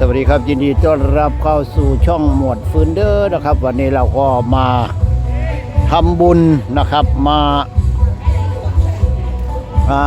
สวัสดีครับยินดีต้อนรับเข้าสู่ช่องหมวดฟืนเดอร์นะครับ วันนี้เราก็มาทำบุญนะครับมาอา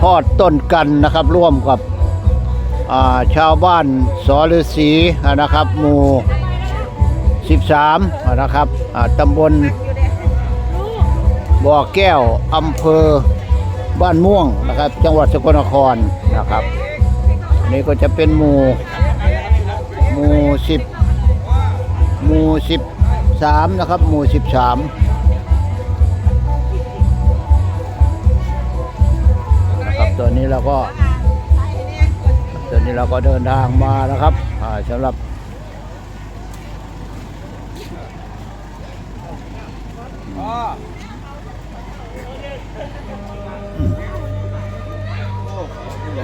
ทอดต้นกันนะครับ ร่วมกับอ่าชาวบ้านสอฤษีนะครับ หมู่ 13นะครับอ่าตำบลบ่อแก้วอำเภอบ้านม่วงนะครับ จังหวัดสกลนครนะครับนนี้ก็จะเป็นหมู่ หมู่สิบหมู่สิบสามนะครับหมู่สิบสามนะครับตอนนี้เราก็ตอนนี้เราก็เดินทางมานะครับสำหรับ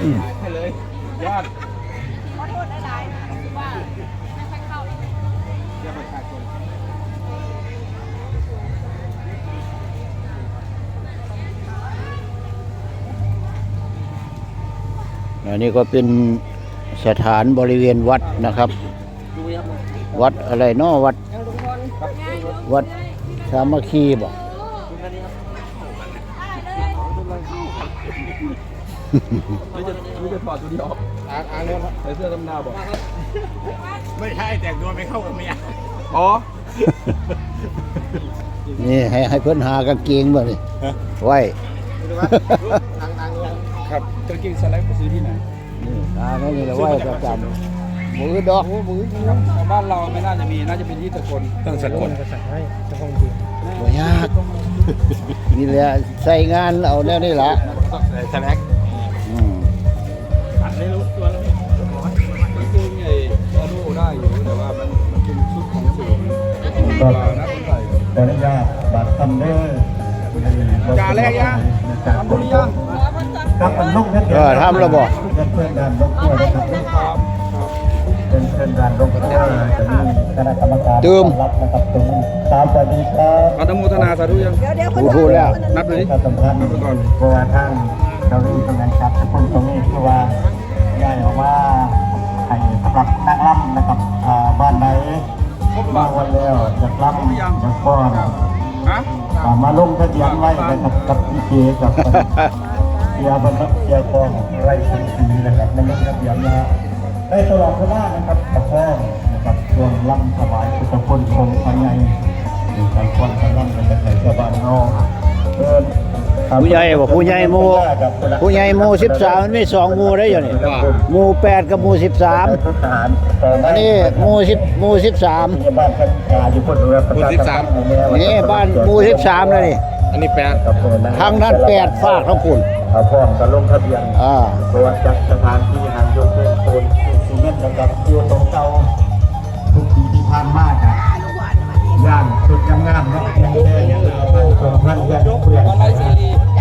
อืมให้เลยยอด ขอโทษหลายๆนะว่าไม่ค่อยเข้าอีก อดประชาชนอันนี้ก็เป็นสถานบริเวณวัดนะครับ วัดอะไรเนาะวัด วัดสามัคคีบ่คุณกันนี่ครับไม่ จะไม่จะถอดตัวนี้ออกอ่างอ่างเนี่ยใส่เสื้อดำนาบอกไม่ใช่แต่งตัวไม่เข้ากับเมียอ๋อ นี่ให้ให้เพิ่นหากางเกงบ่นี่ไว้อ่างอ่างครับกางเกงสไลด์ไปซื้อที่ไหนนี่หาไม่นี่ละไว้ประจำมือดอกโอ้มือครับบ้านเราไม่น่าจะมีน่าจะเป็นที่ตะกลต้องสกลบ่ยากนี่แหละใส่งานเอาแนวนี้ล่ะสแน็คอื เรานะต้องใส่ขออนุญาตบัตรทำเด้อจ่าแรกยังทำบุญยังครับมันลุ่งนั่นเออทำแล้วบ่เป็นเพื่อนด่านลงตัวนะครับเป็นเพื่อนด่านลงตัวจะมีคณะกรรมการตืมรับนะครับตรงสามสวัสดีครับอนุโมทนาสาธุยังเดี๋ยวเดี๋ยวกูพูดแล้วนับเลยดิประสำคัญก่อนเพราะว่าทางเจ้าหน้าที่ตรงนั้นครับทุกคนตรงนี้คือว่าย้ายออกมาให้สำหรับนักล่ำนะครับบ้านไหน มาวันแล้วจะล่ำจะฟ้อนฮะอ่ามาลงทะเบียนไว้นะครับกับพี่เจกับเสียบรรทัดเสียกองไรสันสีนะครับมาลงทะเบียนนะได้ตลอดเวลานะครับตะพ้องนะครับช่วงล่ำสบายพุทธคุณคงภายในอยู่การควันกันล่ำกันแต่ชาวบ้านนอกเอิ้น ผู้ใหญ่บ่ผู้ใหญ่หมู่ผู้ใหญ่หมู่13มันมีสองหมู่ได้อยู่นี่หมู่8กับหมู่13ทหารอันนี้หมู่10หมู่13มีบ้านกันกาอยู่คนเรือประชาสัมพันธ์นี่บ้านหมู่13แล้วนี่อันนี้แปดครับผมนะทางด้าน8ฝากทั้งคุณเอาพร้อมกันลงทะเบียนอ่าตัวจากสถานที่หางยกเป็นโซนซีเมนต์นะครับอยู่ตรงเก่าทุกปีที่ผ่านมาครับ ย่านสุดงามๆเนาะยังแดงพันสองพันยันเปลี่ยน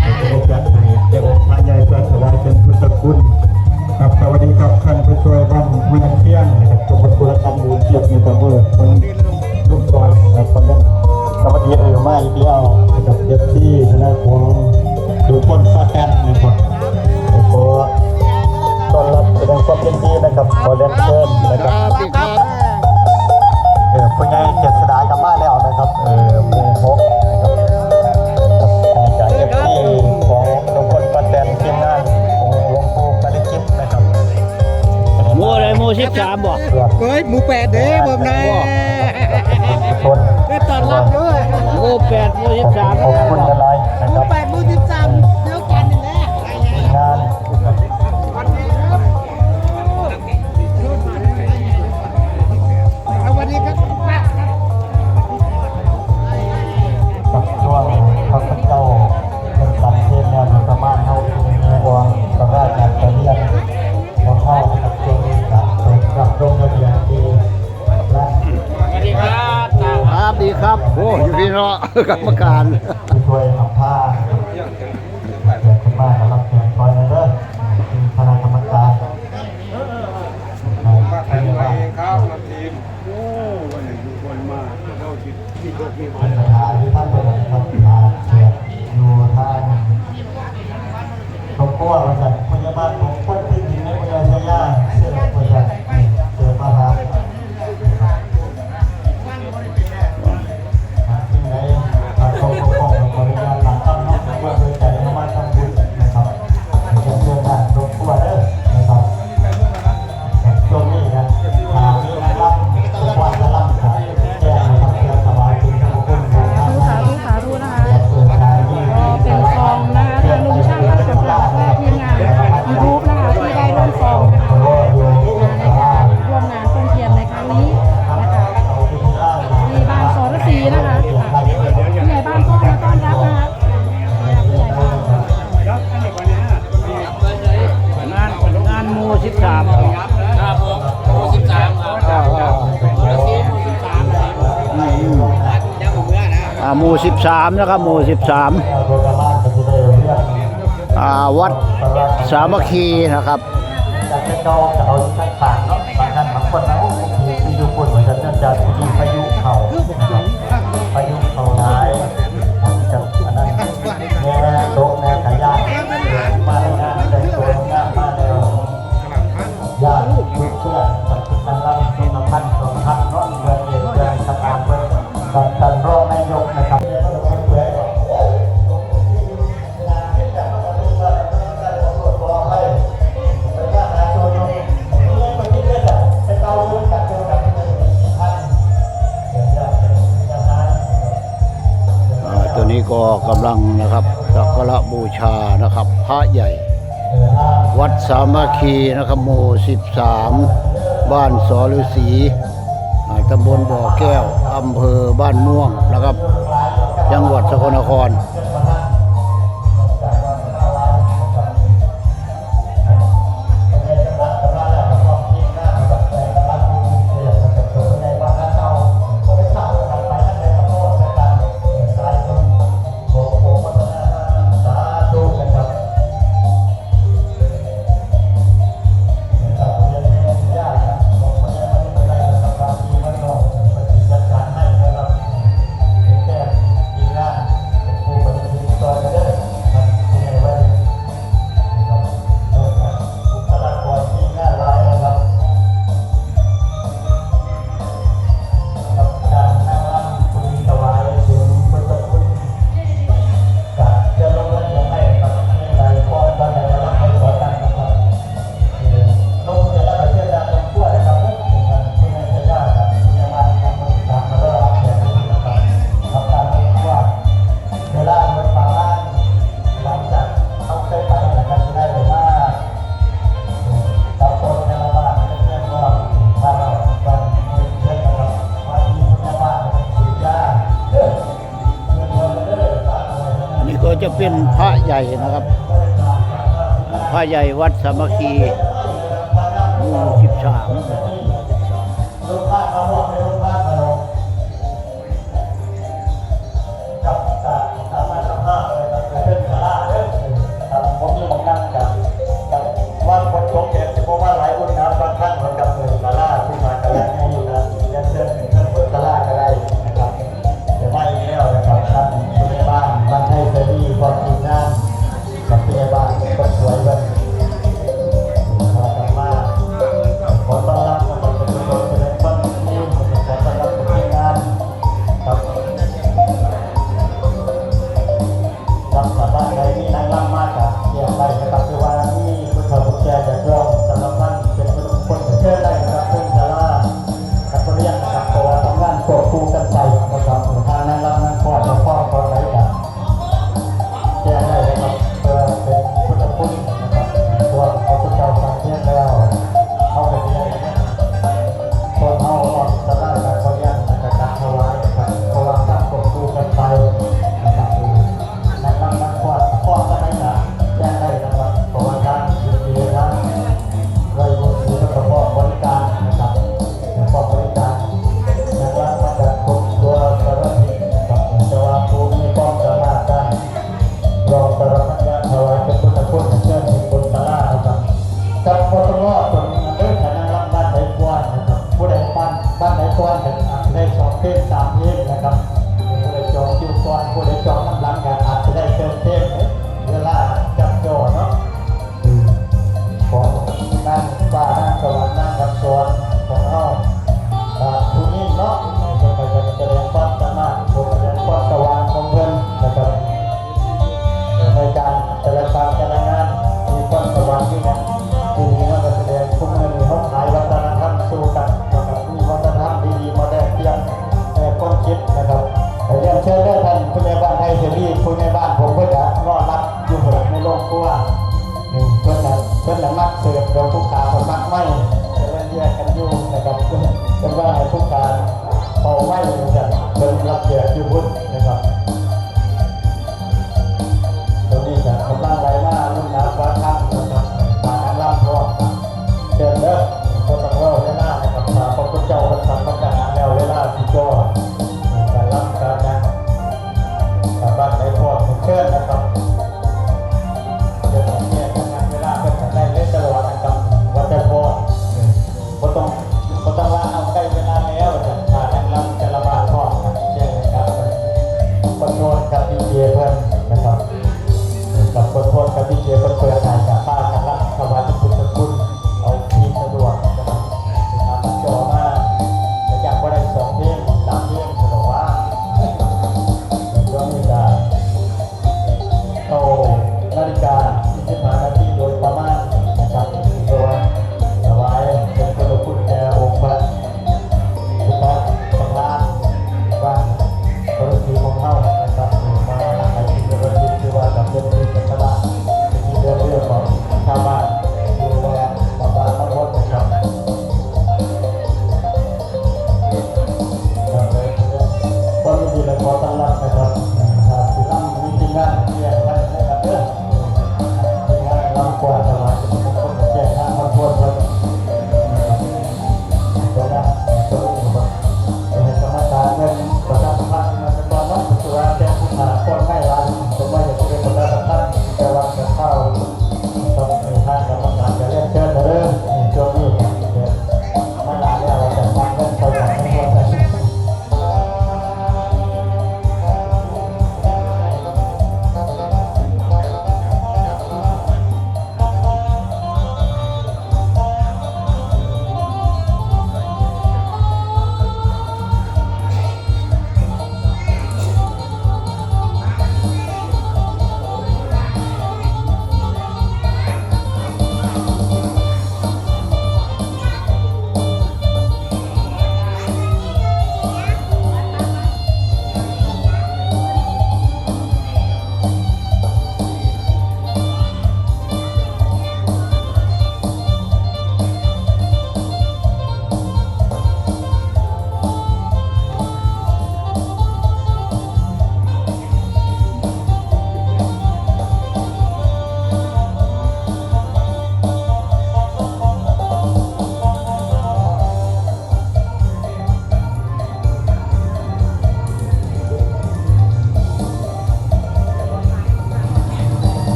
อะไรหมู่13บ่เฮ้ยหมู่แปดเด้ผมนะทุกคนได้ต้อนรับด้วยหมู่8หมู่ขอบ13ขอบคุณอะไรนะครับแปดมือสิบสาม กรรมการ มู่สิบสามนะครับ หมู่สิบสามวัดสามัคคีนะครับจาเจ้าจะเอาท่านฝากเนาะบางท่านบางคนนะโอ้โหมีทุคนเหมือนกันอาจา กำลังนะครับสักการะบูชานะครับ พระใหญ่ วัดสามัคคีนะครับโม13 บ้านสอฤษีตำบลบ่อแก้วอำเภอบ้านม่วงนะครับ จังหวัดสกลนคร จะเป็นพระใหญ่นะครับพระใหญ่วัดสามัคคีหมู่สิบสาม เพศสามเพศนะครับผู้ใดจองอยู่ก่อนผู้ใดจอง